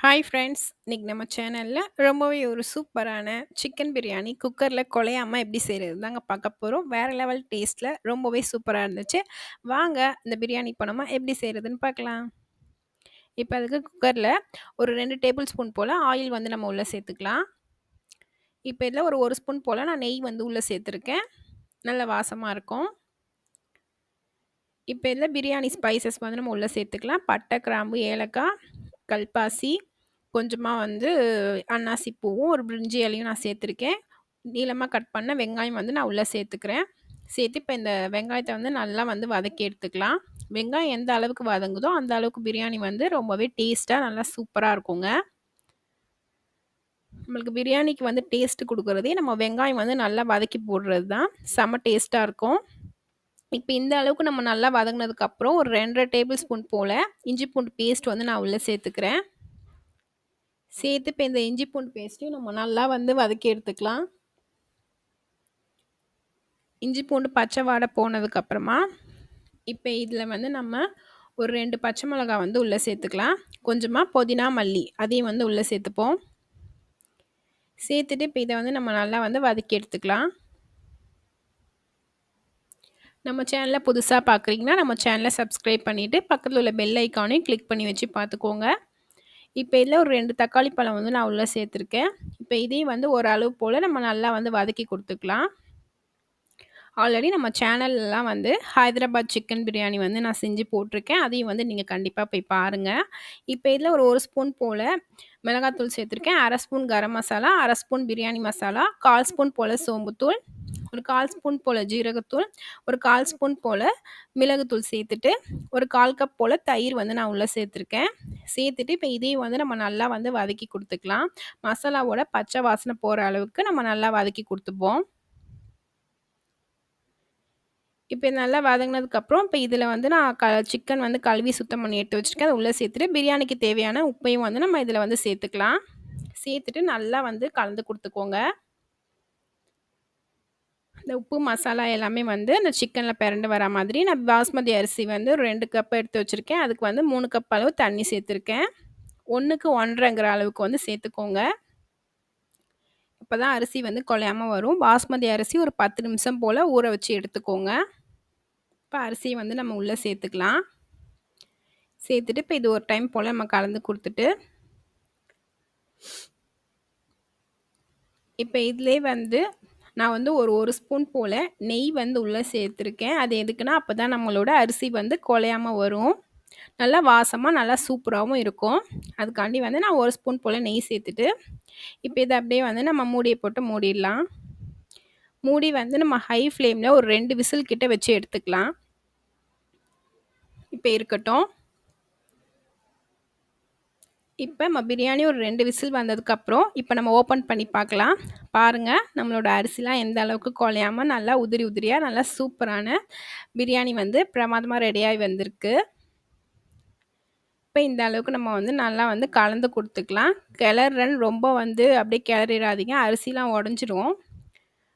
Hi friends! இன்னைக்கு நம்ம சேனலில் ரொம்பவே ஒரு சூப்பரான சிக்கன் பிரியாணி குக்கரில் குழையாமல் எப்படி செய்கிறது தாங்க பார்க்க போகிறோம் வேறு லெவல் டேஸ்ட்டில் ரொம்பவே சூப்பராக இருந்துச்சு. வாங்க இந்த பிரியாணி இப்போ நம்ம எப்படி செய்கிறதுன்னு பார்க்கலாம். இப்போ அதுக்கு குக்கரில் ஒரு ரெண்டு டேபிள் ஸ்பூன் போல் ஆயில் வந்து நம்ம உள்ளே சேர்த்துக்கலாம். இப்போ இதில் ஒரு ஒரு ஸ்பூன் போல் நான் நெய் வந்து உள்ளே சேர்த்துருக்கேன். நல்ல வாசமாக இருக்கும். இப்போ இதில் பிரியாணி ஸ்பைசஸ் வந்து நம்ம உள்ளே சேர்த்துக்கலாம். பட்டை, கிராம்பு, ஏலக்காய், கல்பாசி, கொஞ்சமாக வந்து அன்னாசி பூவும், ஒரு பிரிஞ்சி இலையும் நான் சேர்த்துருக்கேன். நீளமாக கட் பண்ண வெங்காயம் வந்து நான் உள்ளே சேர்த்துக்கிறேன். சேர்த்து இப்போ இந்த வெங்காயத்தை வந்து நல்லா வந்து வதக்கி எடுத்துக்கலாம். வெங்காயம் எந்த அளவுக்கு வதங்குதோ, அந்த அளவுக்கு பிரியாணி வந்து ரொம்பவே டேஸ்ட்டாக நல்லா சூப்பராக இருக்குங்க. நம்மளுக்கு பிரியாணிக்கு வந்து டேஸ்ட்டு கொடுக்குறதே நம்ம வெங்காயம் வந்து நல்லா வதக்கி போடுறது தான். செம்ம டேஸ்ட்டாக இருக்கும். இப்போ இந்த அளவுக்கு நம்ம நல்லா வதங்கினதுக்கப்புறம் ஒரு 2 1/2 டேபிள் ஸ்பூன் போல இஞ்சி பூண்டு பேஸ்ட் வந்து நான் உள்ள சேர்த்துக்கிறேன். சேர்த்து இப்போ இந்த இஞ்சி பூண்டு பேஸ்ட்டையும் நம்ம நல்லா வந்து வதக்கி எடுத்துக்கலாம். இஞ்சி பூண்டு பச்சை வாடை போனதுக்கப்புறமா, இப்போ இதில் வந்து நம்ம ஒரு ரெண்டு பச்சை மிளகாய் வந்து உள்ளே சேர்த்துக்கலாம். கொஞ்சமாக புதினா, மல்லி அதையும் வந்து உள்ளே சேர்த்துப்போம். சேர்த்துட்டு இப்போ இதை வந்து நம்ம நல்லா வந்து வதக்கி எடுத்துக்கலாம். நம்ம சேனலை புதுசாக பார்க்குறீங்கன்னா, நம்ம சேனலை சப்ஸ்கிரைப் பண்ணிவிட்டு பக்கத்தில் உள்ள பெல் ஐக்கானையும் கிளிக் பண்ணி வச்சு பார்த்துக்கோங்க. இப்போ இதில் ஒரு ரெண்டு தக்காளி பழம் வந்து நான் உள்ளே சேர்த்துருக்கேன். இப்போ இதையும் வந்து ஒரு அளவு போல் நம்ம நல்லா வந்து வதக்கி கொடுத்துக்கலாம் ஆல்ரெடி நம்ம சேனல்லாம் வந்து ஹைதராபாத் சிக்கன் பிரியாணி வந்து நான் செஞ்சு போட்டிருக்கேன். அதையும் வந்து நீங்கள் கண்டிப்பாக போய் பாருங்கள் இப்போ இதில் ஒரு ஒரு ஸ்பூன் போல் மிளகாத்தூள் சேர்த்துருக்கேன். அரை ஸ்பூன் கரம் மசாலா, அரை ஸ்பூன் பிரியாணி மசாலா, 1/4 ஸ்பூன் போல் சோம்புத்தூள், ஒரு 1/4 ஸ்பூன் போல் ஜீரகத்தூள், ஒரு 1/4 ஸ்பூன் போல் மிளகுத்தூள் சேர்த்துட்டு, ஒரு 1/4 கப் போல் தயிர் வந்து நான் உள்ளே சேர்த்துருக்கேன். சேர்த்துட்டு இப்போ இதையும் வந்து நம்ம நல்லா வந்து வதக்கி கொடுத்துக்கலாம் மசாலாவோட பச்சை வாசனை போகிற அளவுக்கு நம்ம நல்லா வதக்கி கொடுத்துப்போம் இப்போ நல்லா வதங்கினதுக்கப்புறம், இப்போ இதில் வந்து நான் க சிக்கன் வந்து கழுவி சுத்தம் பண்ணி எடுத்து வச்சுருக்கேன். அதை உள்ளே சேர்த்துட்டு, பிரியாணிக்கு தேவையான உப்பையும் வந்து நம்ம இதில் வந்து சேர்த்துக்கலாம். சேர்த்துட்டு நல்லா வந்து கலந்து கொடுத்துக்கோங்க இந்த உப்பு, மசாலா எல்லாமே வந்து அந்த சிக்கனில் பிறண்டு வர மாதிரி நான் பாஸ்மதி அரிசி வந்து ரெண்டு கப் எடுத்து வச்சுருக்கேன். அதுக்கு வந்து மூணு கப் அளவு தண்ணி சேர்த்துருக்கேன். 1க்கு 1 1/2ங்கிற அளவுக்கு வந்து சேர்த்துக்கோங்க. இப்போ தான் அரிசி வந்து குழையாம வரும். பாஸ்மதி அரிசி ஒரு 10 நிமிஷம் போல் ஊற வச்சு எடுத்துக்கோங்க. இப்போ அரிசியை வந்து நம்ம உள்ளே சேர்த்துக்கலாம். சேர்த்துட்டு இப்போ இது ஒரு டைம் போல் நம்ம கலந்து கொடுத்துட்டு இப்போ இதிலே வந்து நான் வந்து ஒரு ஒரு ஸ்பூன் போல் நெய் வந்து உள்ளே சேர்த்துருக்கேன். அது எதுக்குன்னா, அப்போ தான் நம்மளோட அரிசி வந்து குலையாமல் வரும். நல்லா வாசமாக நல்லா சூப்பராகவும் இருக்கும். அதுக்காண்டி வந்து நான் ஒரு ஸ்பூன் போல் நெய் சேர்த்துட்டு, இப்போ இதை அப்படியே வந்து நம்ம மூடியை போட்டு மூடிடலாம். மூடி வந்து நம்ம ஹை ஃப்ளேமில் ஒரு ரெண்டு விசில் கிட்ட வச்சு எடுத்துக்கலாம். இப்போ இருக்கட்டும். இப்போ நம்ம பிரியாணி ஒரு ரெண்டு விசில் வந்ததுக்கப்புறம், இப்போ நம்ம ஓப்பன் பண்ணி பார்க்கலாம். பாருங்கள் நம்மளோட அரிசிலாம் எந்த அளவுக்கு குழையாம நல்லா உதிரி உதிரியாக நல்லா சூப்பரான பிரியாணி வந்து பிரமாதமாக ரெடியாகி வந்திருக்கு. இப்போ இந்த அளவுக்கு நம்ம வந்து நல்லா வந்து கலந்து கொடுத்துக்கலாம் கிளறன் ரொம்ப வந்து அப்படியே கிளறிடாதீங்க அரிசிலாம் உடஞ்சிரும்.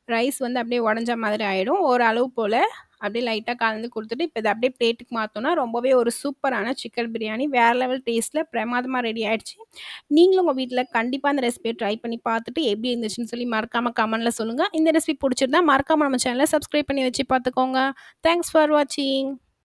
ரைஸ் வந்து அப்படியே உடஞ்ச மாதிரி ஆகிடும் ஓரளவு போல் அப்படியே லைட்டாக கலந்து கொடுத்துட்டு இப்போ இதை அப்படியே பிளேட்டுக்கு மாற்றோன்னா ரொம்பவே ஒரு சூப்பரான சிக்கன் பிரியாணி வேற லெவல் டேஸ்ட்டில் பிரமாதமாக ரெடி ஆகிடுச்சு நீங்களும் உங்கள் வீட்டில் கண்டிப்பாக அந்த ரெசிபியை ட்ரை பண்ணி பார்த்துட்டு, எப்படி இருந்துச்சுன்னு சொல்லி மறக்காமல் கமெண்ட்டில் சொல்லுங்கள் இந்த ரெசிபி பிடிச்சிருந்தா மறக்காமல் நம்ம சேனலை சப்ஸ்கிரைப் பண்ணி வச்சு பார்த்துக்கோங்க. தேங்க்ஸ் ஃபார் வாட்சிங்.